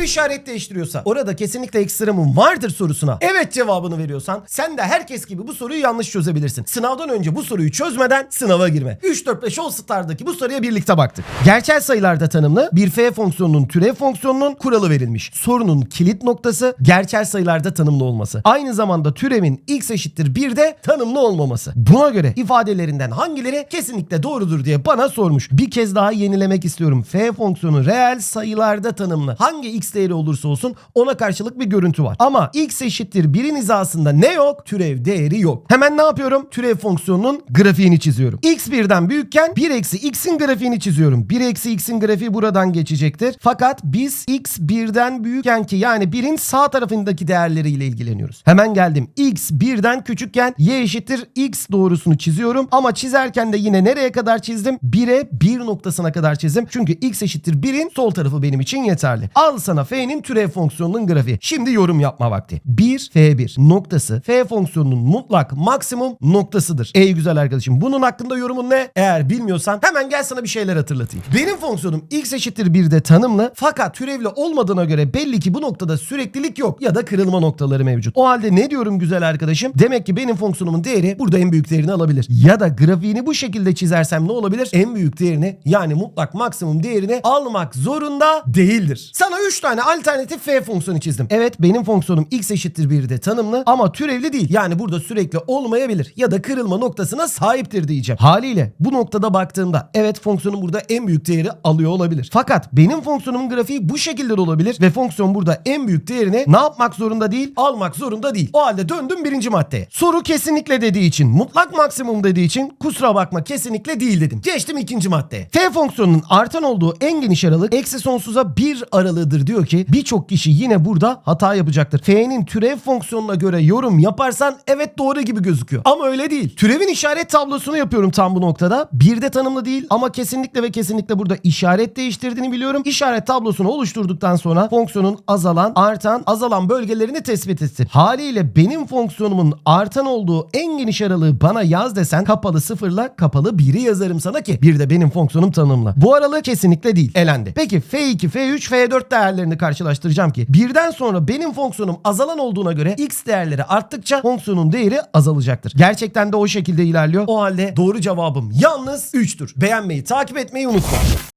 Türev işaret değiştiriyorsa orada kesinlikle ekstremum vardır sorusuna evet cevabını veriyorsan sen de herkes gibi bu soruyu yanlış çözebilirsin. Sınavdan önce bu soruyu çözmeden sınava girme. 3 4 5 All Star'daki bu soruya birlikte baktık. Gerçel sayılarda tanımlı bir f fonksiyonunun türev fonksiyonunun kuralı verilmiş. Sorunun kilit noktası gerçel sayılarda tanımlı olması. Aynı zamanda türevin x eşittir 1'de tanımlı olmaması. Buna göre ifadelerinden hangileri kesinlikle doğrudur diye bana sormuş. Bir kez daha yenilemek istiyorum. F fonksiyonu reel sayılarda tanımlı. Hangi x değeri olursa olsun ona karşılık bir görüntü var. Ama x eşittir 1'in hizasında ne yok? Türev değeri yok. Hemen ne yapıyorum? Türev fonksiyonunun grafiğini çiziyorum. x birden büyükken 1 eksi x'in grafiğini çiziyorum. 1 eksi x'in grafiği buradan geçecektir. Fakat biz x birden büyükken ki yani 1'in sağ tarafındaki değerleriyle ilgileniyoruz. Hemen geldim. x birden küçükken y eşittir x doğrusunu çiziyorum. Ama çizerken de yine nereye kadar çizdim? 1'e 1 noktasına kadar çizdim. Çünkü x eşittir 1'in sol tarafı benim için yeterli. Al sana f'nin türev fonksiyonunun grafiği. Şimdi yorum yapma vakti. 1 f1 noktası f fonksiyonunun mutlak maksimum noktasıdır. Ey güzel arkadaşım bunun hakkında yorumun ne? Eğer bilmiyorsan hemen gel sana bir şeyler hatırlatayım. Benim fonksiyonum x eşittir 1'de tanımlı fakat türevli olmadığına göre belli ki bu noktada süreklilik yok ya da kırılma noktaları mevcut. O halde ne diyorum güzel arkadaşım? Demek ki benim fonksiyonumun değeri burada en büyük değerini alabilir. Ya da grafiğini bu şekilde çizersem ne olabilir? En büyük değerini yani mutlak maksimum değerini almak zorunda değildir. Sana 3 tane alternatif f fonksiyonu çizdim. Evet benim fonksiyonum x eşittir 1'de tanımlı ama türevli değil. Yani burada sürekli olmayabilir ya da kırılma noktasına sahiptir diyeceğim. Haliyle bu noktada baktığımda evet fonksiyonum burada en büyük değeri alıyor olabilir. Fakat benim fonksiyonumun grafiği bu şekilde de olabilir ve fonksiyon burada en büyük değerini ne yapmak zorunda değil? Almak zorunda değil. O halde döndüm birinci maddeye. Soru kesinlikle dediği için, mutlak maksimum dediği için kusura bakma kesinlikle değil dedim. Geçtim ikinci maddeye. F fonksiyonunun artan olduğu en geniş aralık eksi sonsuza 1 aralığıdır diyor ki birçok kişi yine burada hata yapacaktır. F'nin türev fonksiyonuna göre yorum yaparsan evet doğru gibi gözüküyor. Ama öyle değil. Türevin işaret tablosunu yapıyorum tam bu noktada. Bir de tanımlı değil ama kesinlikle ve kesinlikle burada işaret değiştirdiğini biliyorum. İşaret tablosunu oluşturduktan sonra fonksiyonun azalan, artan, azalan bölgelerini tespit etsin. Haliyle benim fonksiyonumun artan olduğu en geniş aralığı bana yaz desen kapalı sıfırla kapalı 1'i yazarım sana ki bir de benim fonksiyonum tanımlı. Bu aralık kesinlikle değil. Elendi. Peki F2, F3, F4 değerlerini karşılaştıracağım ki birden sonra benim fonksiyonum azalan olduğuna göre x değerleri arttıkça fonksiyonun değeri azalacaktır. Gerçekten de o şekilde ilerliyor. O halde doğru cevabım yalnız 3'tür. Beğenmeyi, takip etmeyi unutma.